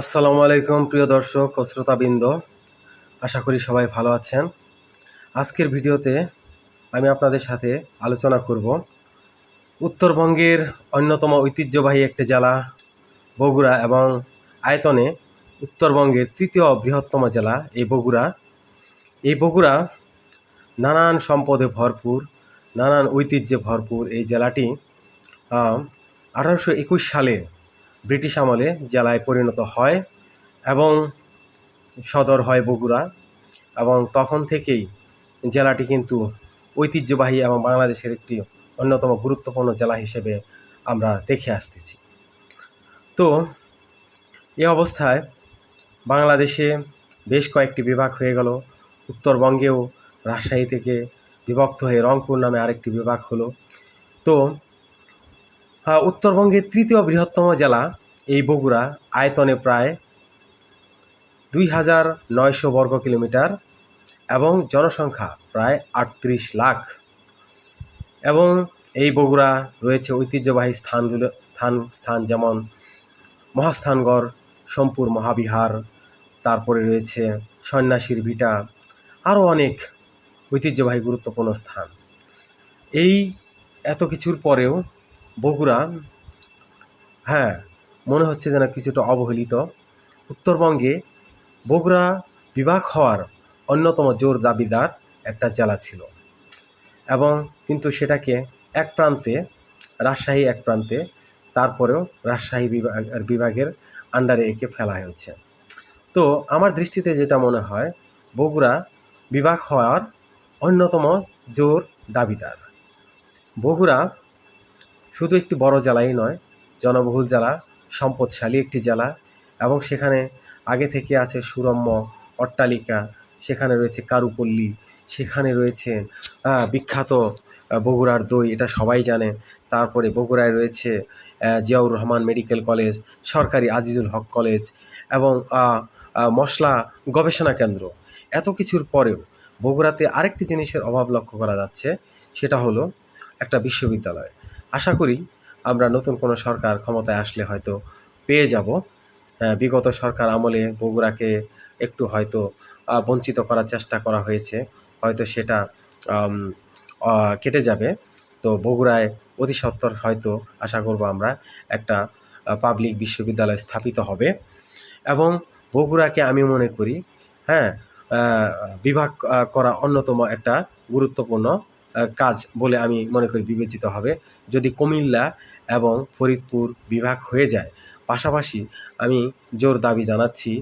আসসালামু আলাইকুম, প্রিয় দর্শক ও শ্রোতাবৃন্দ। আশা করি সবাই ভালো আছেন। আজকের ভিডিওতে আমি আপনাদের সাথে আলোচনা করব উত্তরবঙ্গের অন্যতম ঐতিহ্যবাহী একটি জেলা, বগুড়া এবং আয়তনে উত্তরবঙ্গের তৃতীয় বৃহত্তম জেলা এই বগুড়া। এই বগুড়া নানান সম্পদে ভরপুর, নানান ঐতিহ্যে ভরপুর এই জেলাটি আঠারোশো একুশ সালে ব্রিটিশ আমলে জেলায় পরিণত হয় এবং সদর হয় বগুড়া এবং তখন থেকেই জেলাটি কিন্তু ঐতিহ্যবাহী এবং বাংলাদেশের একটি অন্যতম গুরুত্বপূর্ণ জেলা হিসেবে আমরা দেখে আসতেছি। তো, এ অবস্থায় বাংলাদেশে বেশ কয়েকটি বিভাগ হয়ে গেল। উত্তরবঙ্গেও রাজশাহী থেকে বিভক্ত হয়ে রংপুর নামে আরেকটি বিভাগ হলো। তো উত্তরবঙ্গের তৃতীয় বৃহত্তম জেলা এই বগুড়া, আয়তনে প্রায় দুই হাজার নয়শো বর্গ কিলোমিটার এবং জনসংখ্যা প্রায় আটত্রিশ লাখ। এবং এই বগুড়া রয়েছে ঐতিহ্যবাহী স্থানগুলো, স্থান স্থান যেমন মহাস্থানগড়, সোমপুর মহাবিহার, তারপরে রয়েছে সন্ন্যাসীর ভিটা, আরও অনেক ঐতিহ্যবাহী গুরুত্বপূর্ণ স্থান। এই এত কিছুর পরেও বগুড়া হ্যাঁ মনে হচ্ছে যেন কিছুটা অবহেলিত। উত্তরবঙ্গে বগুড়া বিভাগ হওয়ার অন্যতম জোর দাবিদার একটা জেলা ছিল এবং কিন্তু সেটাকে এক প্রান্তে, রাজশাহী এক প্রান্তে, তারপরেও রাজশাহী বিভাগ বিভাগের আন্ডারে একে ফেলা হয়েছে। তো আমার দৃষ্টিতে যেটা মনে হয়, বগুড়া বিভাগ হওয়ার অন্যতম জোর দাবিদার। বগুড়া শুধু একটি বড় জেলাই নয়, জনবহুল জেলা, সম্পদশালী একটি জেলা এবং সেখানে আগে থেকে আছে সুরম্য, অট্টালিকা, সেখানে রয়েছে কারুপল্লী, সেখানে রয়েছে বিখ্যাত বগুড়ার দই, এটা সবাই জানে। তারপরে বগুড়ায় রয়েছে জিয়াউর রহমান মেডিকেল কলেজ, সরকারি আজিজুল হক কলেজ এবং মশলা গবেষণা কেন্দ্র। এত কিছুর পরেও বগুড়াতে আরেকটি জিনিসের অভাব লক্ষ্য করা যাচ্ছে, সেটা হলো একটা বিশ্ববিদ্যালয়। আশা করি আমরা নতুন কোনো সরকার ক্ষমতায় আসলে হয়তো পেয়ে যাব। বিগত সরকার আমলে বগুড়াকে একটু হয়তো বঞ্চিত করার চেষ্টা করা হয়েছে। হয়তো সেটা কেটে যাবে। তো বগুড়ায় অতি সত্বর হয়তো আশা করব আমরা একটা পাবলিক বিশ্ববিদ্যালয় স্থাপিত হবে। এবং বগুড়াকে আমি মনে করি হ্যাঁ বিভাগ করা অন্যতম একটা গুরুত্বপূর্ণ কাজ বলে আমি মনে করি বিবেচিত হবে। যদি কুমিল্লা এবং ফরিদপুর বিভাগ হয়ে যায়, পাশাপাশি আমি জোর দাবি জানাচ্ছি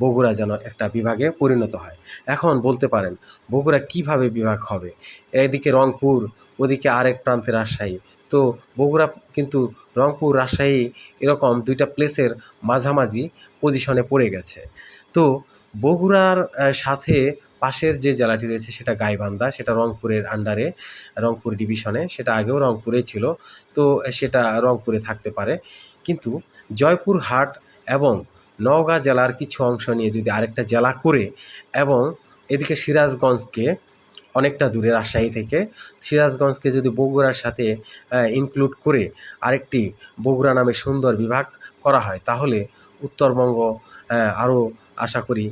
বগুড়া যেন একটা বিভাগে পরিণত হয়। এখন বলতে পারেন, বগুড়া কীভাবে বিভাগ হবে? এদিকে রংপুর, ওদিকে আরেক প্রান্তে রাজশাহী। তো বগুড়া কিন্তু রংপুর, রাজশাহী এরকম দুইটা প্লেসের মাঝামাঝি পজিশনে পড়ে গেছে। তো বগুড়ার সাথে পাশের যে জেলাটি রয়েছে সেটা গাইবান্ধা, সেটা রংপুরের আন্ডারে রংপুর ডিভিশনে সেটা আগেও রংপুরে ছিল। তো সেটা রংপুরে থাকতে পারে। কিন্তু জয়পুরহাট এবং নওগাঁ জেলার কিছু অংশ নিয়ে যদি আরেকটা জেলা করে এবং এদিকে সিরাজগঞ্জকে অনেকটা দূরে, রাজশাহী থেকে, সিরাজগঞ্জকে যদি বগুড়ার সাথে ইনক্লুড করে আরেকটি বগুড়া নামে সুন্দর বিভাগ করা হয়, তাহলে উত্তরবঙ্গ আরও আশা করি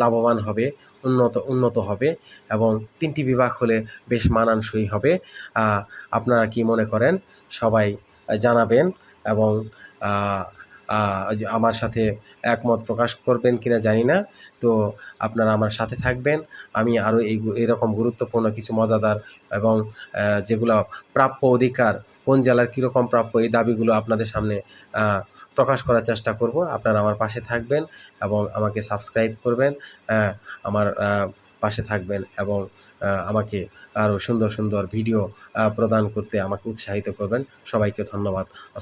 লাভবান হবে, উন্নত উন্নত হবে এবং তিনটি বিভাগ হলে বেশ মানানসই হবে। আপনারা কি মনে করেন? সবাই জানাবেন এবং আমার সাথে একমত প্রকাশ করবেন কিনা জানি না। তো আপনারা আমার সাথে থাকবেন। আমি আরও এই এরকম গুরুত্বপূর্ণ কিছু মজাদার এবং যেগুলো প্রাপ্য অধিকার, কোন জেলার কীরকম প্রাপ্য এই দাবিগুলো আপনাদের সামনে প্রকাশ করার চেষ্টা করব। আপনারা আমার পাশে থাকবেন এবং আমাকে সাবস্ক্রাইব করবেন আহ, আমার পাশে থাকবেন এবং আমাকে আরও সুন্দর সুন্দর ভিডিও প্রদান করতে আমাকে উৎসাহিত করবেন। সবাইকে ধন্যবাদ।